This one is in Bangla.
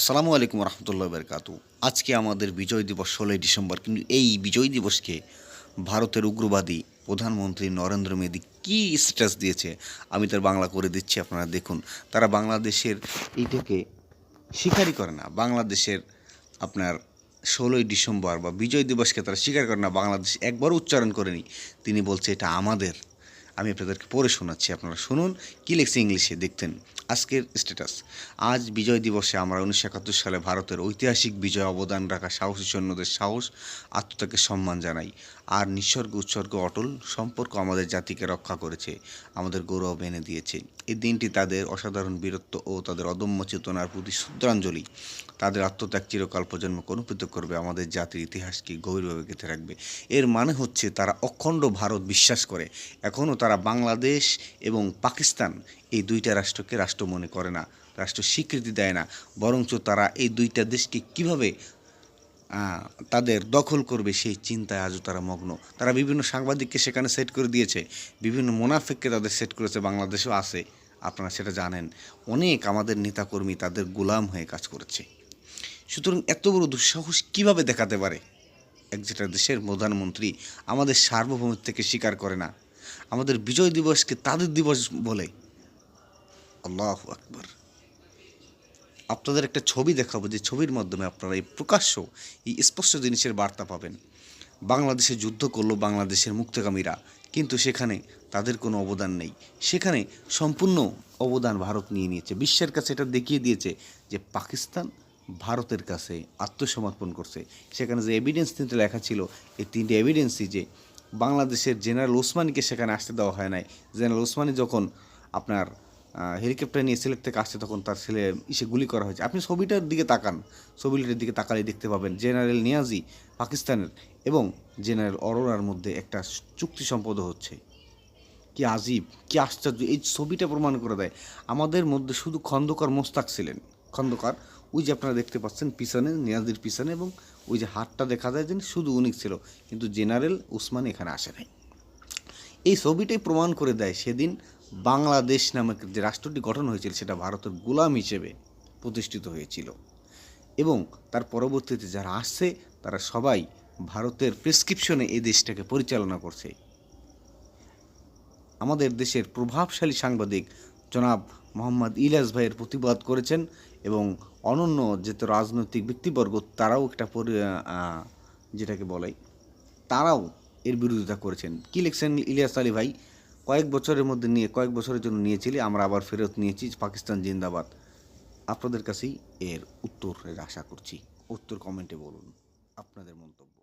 আসসালামু আলাইকুম রহমতুল্লাহ বরকাত। আজকে আমাদের বিজয় দিবস ষোলোই ডিসেম্বর, কিন্তু এই বিজয় দিবসকে ভারতের উগ্রবাদী প্রধানমন্ত্রী নরেন্দ্র মোদী কী স্ট্যাটাস দিয়েছে, আমি তার বাংলা করে দিচ্ছি, আপনারা দেখুন। তারা বাংলাদেশের এইটাকে স্বীকারই করে না। বাংলাদেশের আপনার ষোলোই ডিসেম্বর বা বিজয় দিবসকে তারা স্বীকার করে না। বাংলাদেশ একবার উচ্চারণ করেনি। তিনি বলছে, এটা আমাদের আমি আপনাদেরকে পড়ে শোনাচ্ছি, আপনারা শুনুন, কী লিখছে ইংলিশে, দেখতেন আজকের স্ট্যাটাস আজ বিজয় দিবসে আমরা উনিশশো একাত্তর সালে ভারতের ঐতিহাসিক বিজয় অবদান রাখা সাহসী সৈন্যদের সাহস আত্মতাকে সম্মান জানাই। আর নিঃস্বর্গ, উৎসর্গ, অটল সম্পর্ক আমাদের জাতিকে রক্ষা করেছে, আমাদের গৌরব এনে দিয়েছে। এই দিনটি তাদের অসাধারণ বীরত্ব ও তাদের অদম্য চেতনার প্রতি শ্রদ্ধাঞ্জলি। তাদের আত্মত্যাগ চিরকাল প্রজন্ম অনুপ্রিত করবে, আমাদের জাতির ইতিহাসকে গভীরভাবে গেঁথে রাখবে। এর মানে হচ্ছে তারা অখণ্ড ভারত বিশ্বাস করে। এখনও তারা বাংলাদেশ এবং পাকিস্তান এই দুইটা রাষ্ট্রকে রাষ্ট্র মনে করে না, রাষ্ট্র স্বীকৃতি দেয় না। বরঞ্চ তারা এই দুইটা দেশকে কীভাবে তাদের দখল করবে সেই চিন্তায় আজও তারা মগ্ন। তারা বিভিন্ন সাংবাদিককে সেখানে সেট করে দিয়েছে, বিভিন্ন মোনাফেককে তাদের সেট করেছে, বাংলাদেশেও আছে, আপনারা সেটা জানেন। অনেক আমাদের নেতাকর্মী তাদের গোলাম হয়ে কাজ করেছে। সুতরাং এত বড় দুঃসাহস কীভাবে দেখাতে পারে? এক যেটা দেশের প্রধানমন্ত্রী আমাদের সার্বভৌমত্ব থেকে স্বীকার করে না। আমাদের বিজয় দিবসকে তাদের দিবস বলে। আল্লাহ আকবর। আপনাদের একটা ছবি দেখাবো, যে ছবির মাধ্যমে আপনারা এই প্রকাশ্য, এই স্পষ্ট জিনিসের বার্তা পাবেন। বাংলাদেশে যুদ্ধ করল বাংলাদেশের মুক্তকামীরা কিন্তু সেখানে তাদের কোনো অবদান নেই। সেখানে সম্পূর্ণ অবদান ভারত নিয়ে নিয়েছে। বিশ্বের কাছে এটা দেখিয়ে দিয়েছে যে পাকিস্তান ভারতের কাছে আত্মসমর্পণ করছে। সেখানে যে এভিডেন্স তিনটে লেখা ছিল, এই তিনটে এভিডেন্সই যে বাংলাদেশের জেনারেল ওসমানীকে সেখানে আসতে দেওয়া হয় নাই। জেনারেল ওসমানী যখন আপনার হেলিকপ্টার নিয়ে সিলেট থেকে আসছে তখন তার ছেলে ইসে গুলি করা হয়েছে। আপনি ছবিটার দিকে তাকান। ছবিটার দিকে তাকালে দেখতে পাবেন জেনারেল নিয়াজি পাকিস্তানের এবং জেনারেল অরোরার মধ্যে একটা চুক্তি সম্পদ হচ্ছে। কি আজীব, কি আশ্চর্য, এই ছবিটা প্রমাণ করে দেয়। আমাদের মধ্যে শুধু খন্দকার মোস্তাক ছিলেন। খন্দকার। ওই যে আপনারা দেখতে পাচ্ছেন পিছনে নিয়াজির পিছনে এবং ওই যে হাতটা দেখা যায় যে শুধু উনি ছিল, কিন্তু জেনারেল উসমান এখানে আসে নাই। এই ছবিটাই প্রমাণ করে দেয় সেদিন বাংলাদেশ নামক যে রাষ্ট্রটি গঠন হয়েছিল, সেটা ভারতের গোলাম হিসেবে প্রতিষ্ঠিত হয়েছিল। এবং তার পরবর্তীতে যারা আসছে, তারা সবাই ভারতের প্রেসক্রিপশনে এই দেশটাকে পরিচালনা করছে। আমাদের দেশের প্রভাবশালী সাংবাদিক জনাব মোহাম্মদ ইলাস ভাইয়ের প্রতিবাদ করেছেন এবং অনন্য যেত রাজনৈতিক ব্যক্তিবর্গ, তারাও একটা যেটাকে বলে, তারাও এর বিরোধিতা করেছেন। কী লিখছেন ইলিয়াস আলী ভাই? কয়েক বছরের মধ্যে নিয়ে, কয়েক বছরের জন্য নিয়েছিলি, আমরা আবার ফেরত নিয়েছি, পাকিস্তান জিন্দাবাদ। আপনাদের কাছেই এর উত্তরের আশা করছি। উত্তর কমেন্টে বলুন আপনাদের মন্তব্য।